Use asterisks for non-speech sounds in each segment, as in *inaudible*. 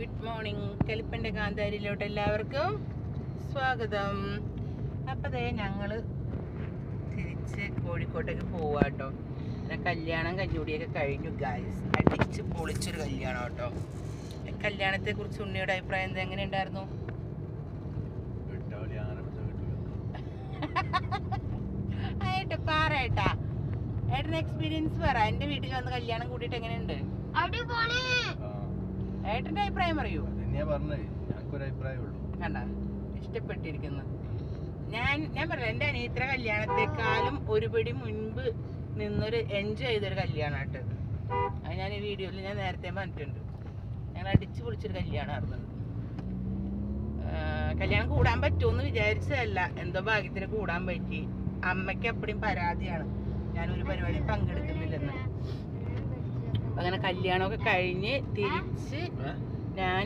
Good morning കലിപ്പന്റെ കാന്താരിയിലോട്ട് എല്ലാവർക്കും സ്വാഗതം. അപ്പം അതേ ഞങ്ങൾ തിരിച്ച് കോഴിക്കോട്ടേക്ക് പോവാ കേട്ടോ പിന്നെ കല്യാണം കഞ്ഞുടിയൊക്കെ കഴിഞ്ഞു ഗായ്സ് അടിച്ച് പൊളിച്ചൊരു കല്യാണം കേട്ടോ കല്യാണത്തെ കുറിച്ച് ഉണ്ണിയുടെ അഭിപ്രായം എന്താ? എങ്ങനെ ഉണ്ടായിരുന്നു *laughs* ആയിട്ട് പാറേട്ടാ ഏട്ടൻ എക്സ്പീരിയൻസ് പറ. എന്റെ വീട്ടിൽ വന്ന് കല്യാണം കൂടിയിട്ട് എങ്ങനെയുണ്ട്? അടിപൊളി ആ ഏട്ടന്റെ അഭിപ്രായം പറയൂ. ഞങ്ങൾക്കൊരു കണ്ട ഇഷ്ടപ്പെട്ടിരിക്കുന്നു. ഞാൻ ഞാൻ പറയാം എന്റെ അനിയത്ര കല്യാണത്തെക്കാളും ഒരുപടി മുൻപ് നിന്നൊരു എൻജോയ് ചെയ്തൊരു കല്യാണമായിട്ട് അത് ഞാൻ ഈ വീഡിയോയിൽ ഞാൻ നേരത്തെ പറഞ്ഞിട്ടുണ്ട്. ഞങ്ങൾ അടിച്ചു പൊളിച്ചൊരു കല്യാണമായിരുന്നു കല്യാണം കൂടാൻ പറ്റുമെന്ന് വിചാരിച്ചതല്ല. എന്തോ ഭാഗ്യത്തിന് കൂടാൻ പറ്റി. അമ്മയ്ക്ക് അപ്പടിയും പരാതിയാണ്. ഞാൻ ഒരു പരിപാടി പങ്കെടുക്കുന്നില്ലെന്ന്. അങ്ങനെ കല്യാണമൊക്കെ കഴിഞ്ഞ് തിരിച്ച് ഞാൻ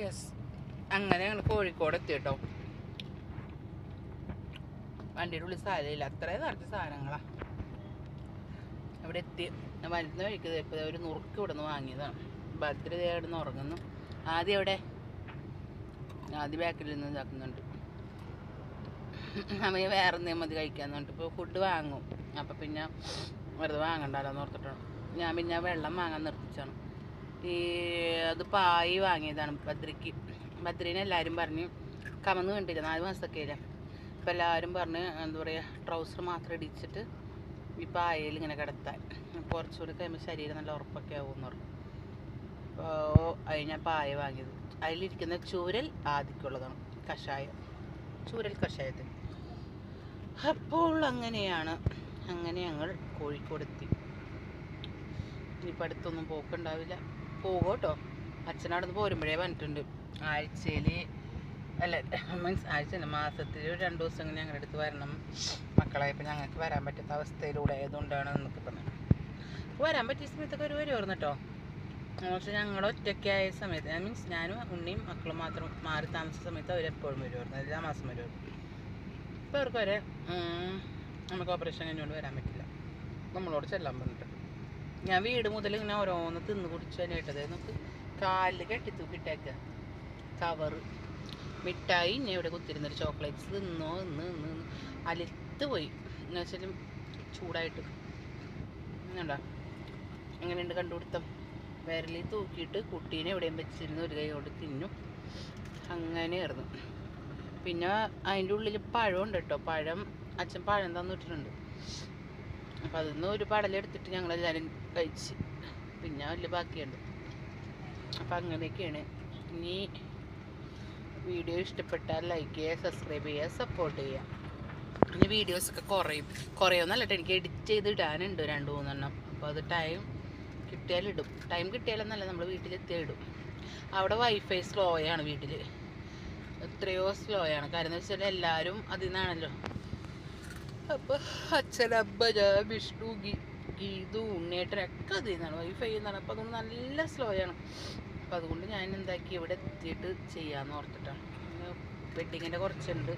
യെസ് അങ്ങനെ ഞങ്ങൾ കോഴിക്കോട് എത്തി കേട്ടോ വണ്ടിയുടെ ഉള്ളിൽ സ്ഥലമില്ല അത്രയും നിറച്ച സാധനങ്ങളാ. അവിടെ എത്തി വരുന്ന വഴിക്ക് ദേ ഒരു നുറുക്ക് ഇവിടെ നിന്ന് വാങ്ങിയതാണ്. ഭദ്രത അവിടെ നിന്ന് ഉറങ്ങുന്നു. ആദ്യം എവിടെ? ആദ്യം ബാക്കിൽ നിന്ന് ഇതാക്കുന്നുണ്ട്. അമ്മ വേറെ എന്തെങ്കിലും മതി കഴിക്കാന്നുണ്ട് ഇപ്പോൾ ഫുഡ് വാങ്ങും. അപ്പം പിന്നെ വെറുതെ വാങ്ങണ്ടല്ലോ എന്ന് ഓർത്തിട്ടാണ്. ഞാൻ പിന്നെ വെള്ളം വാങ്ങാൻ നിർത്തിച്ചാണ്. ഈ അത് പായി വാങ്ങിയതാണ് ബദ്രിക്ക് ബദ്രീനെ എല്ലാവരും പറഞ്ഞു കമന്ന് കണ്ടില്ല നാല് മാസമൊക്കെ ഇല്ല അപ്പം എല്ലാവരും പറഞ്ഞ് എന്താ പറയുക ട്രൗസർ മാത്രം ഇടിച്ചിട്ട് ഈ പായയിൽ ഇങ്ങനെ കിടത്താൻ. കുറച്ചുകൂടി കഴിയുമ്പോൾ ശരീരം നല്ല ഉറപ്പൊക്കെ ആവുമെന്ന് പറഞ്ഞു. അപ്പോൾ ഞാൻ പായ വാങ്ങിയത്. അതിലിരിക്കുന്ന ചൂരൽ ആദിക്കുള്ളതാണ് കഷായം. ചൂരൽ കഷായത്തിൽ അപ്പോൾ അങ്ങനെയാണ് അങ്ങനെ ഞങ്ങൾ കോഴിക്കോടെത്തി. ഇനിയിപ്പോൾ അടുത്തൊന്നും പോക്കുണ്ടാവില്ല. പോകും കേട്ടോ അച്ഛനവിടെ നിന്ന് പോരുമ്പോഴേ പറഞ്ഞിട്ടുണ്ട് ആഴ്ചയിൽ അല്ല മീൻസ് ആഴ്ച മാസത്തിൽ ഒരു രണ്ട് ദിവസം ഞങ്ങളുടെ അടുത്ത് വരണം. മക്കളായപ്പോൾ ഞങ്ങൾക്ക് വരാൻ പറ്റാത്ത അവസ്ഥയിലൂടെ ആയതുകൊണ്ടാണ് എന്നൊക്കെ പറഞ്ഞത് വരാൻ പറ്റിയ സമയത്തൊക്കെ ഒരു വരുമായിരുന്നു കേട്ടോ പക്ഷെ ഞങ്ങൾ ഒറ്റയ്ക്കായ സമയത്ത് ഞാൻ മീൻസ് ഞാനും ഉണ്ണിയും മക്കളും മാത്രം മാറി താമസിച്ച സമയത്ത് അവരെപ്പോഴും വരുമായിരുന്നു എല്ലാ മാസം വരുമായിരുന്നു ഇപ്പോൾ അവർക്ക് വരെ നമുക്ക് ഓപ്പറേഷൻ കഴിഞ്ഞുകൊണ്ട് വരാൻ പറ്റില്ല. നമ്മളോട് ചെല്ലാൻ പറഞ്ഞിട്ട് ഞാൻ വീട് മുതൽ ഇങ്ങനെ ഓരോന്ന് തിന്ന് കുടിച്ചു തന്നെ ഇട്ടത്. നമുക്ക് കാലിൽ കെട്ടി തൂക്കിട്ടേക്ക കവറ് മിഠായി ഇനി ഇവിടെ കുത്തിരുന്നൊരു ചോക്ലേറ്റ്സ് തിന്നോ ഇന്ന് ഇന്ന് അലിത്ത് പോയി. എന്ന് വെച്ചാൽ ചൂടായിട്ട്. എന്താ എങ്ങനെയുണ്ട് കണ്ടുപിടുത്തം? വിരലിൽ തൂക്കിയിട്ട് കുട്ടീനെ എവിടെയും വെച്ചിരുന്ന് ഒരു കൈ കൊണ്ട് തിന്നു. അങ്ങനെയായിരുന്നു. പിന്നെ അതിന്റെ ഉള്ളിൽ പഴമുണ്ട് കേട്ടോ. പഴം അച്ഛൻ പഴം തന്നിട്ടുണ്ട് അപ്പം അതിൽ നിന്ന് ഒരു പടലെടുത്തിട്ട് ഞങ്ങളെല്ലാവരും കഴിച്ച്. പിന്നെ വലിയ ബാക്കിയുണ്ട്. അപ്പം അങ്ങനെയൊക്കെയാണ്. ഇനി വീഡിയോ ഇഷ്ടപ്പെട്ടാൽ ലൈക്ക് ചെയ്യുക സബ്സ്ക്രൈബ് ചെയ്യുക സപ്പോർട്ട് ചെയ്യുക. ഇനി വീഡിയോസൊക്കെ കുറയും. കുറയുമെന്നല്ല എനിക്ക് എഡിറ്റ് ചെയ്ത് ഇടാനുണ്ട് രണ്ട് മൂന്നെണ്ണം. അപ്പോൾ അത് ടൈം കിട്ടിയാലിടും ടൈം കിട്ടിയാലെന്നല്ല നമ്മൾ വീട്ടിലെത്തിയാൽ ഇടും. അവിടെ വൈഫൈ സ്ലോ ആണ് വീട്ടിൽ എത്രയോ സ്ലോ ആണ്. കാരണം എന്ന് വെച്ചാൽ എല്ലാവരും അതിൽ നിന്നാണല്ലോ അപ്പോൾ അച്ഛനമ്മ ഞാൻ വിഷ്ണു ഗീ ഗീതു ഉണ്ണേട്ടനൊക്കെ അതിൽ നിന്നാണ്. വൈഫൈ എന്നാണ് അപ്പോൾ അതുകൊണ്ട് നല്ല സ്ലോ ആണ്. അപ്പോൾ അതുകൊണ്ട് ഞാൻ എന്താക്കി ഇവിടെ എത്തിയിട്ട് ചെയ്യാമെന്ന് ഓർത്തിട്ടാണ് വെഡിങ്ങിന്റെ കുറച്ചുണ്ട്.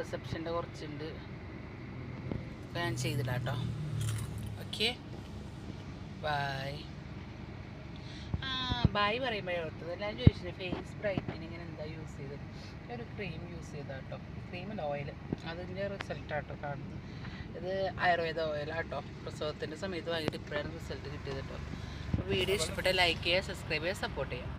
റിസപ്ഷന്റെ കുറച്ചുണ്ട്. ഞാൻ ചെയ്തിടാം കേട്ടോ ഓക്കെ ബായ് ആ ബായ് പറയുമ്പോഴേ ഓർത്തത്. എല്ലാവരും ചോദിച്ചിട്ടുണ്ട് ഫേസ് ബ്രൈറ്റനിങ്ങിന് എന്താ യൂസ് ചെയ്തത്. ഒരു ക്രീം യൂസ് ചെയ്താൽ കേട്ടോ ക്രീമല്ല ഓയിൽ അതിന്റെ റിസൾട്ടാട്ടോ കാണുന്നത്. ഇത് ആയുർവേദ ഓയിലാട്ടോ പ്രസവത്തിന്റെ സമയത്ത് വാങ്ങിയിട്ട് ഇപ്പോഴാണ് റിസൾട്ട് കിട്ടിയത് കേട്ടോ വീഡിയോ ഇഷ്ടപ്പെട്ട ലൈക്ക് ചെയ്യുക സബ്സ്ക്രൈബ് ചെയ്യുക സപ്പോർട്ട് ചെയ്യുക.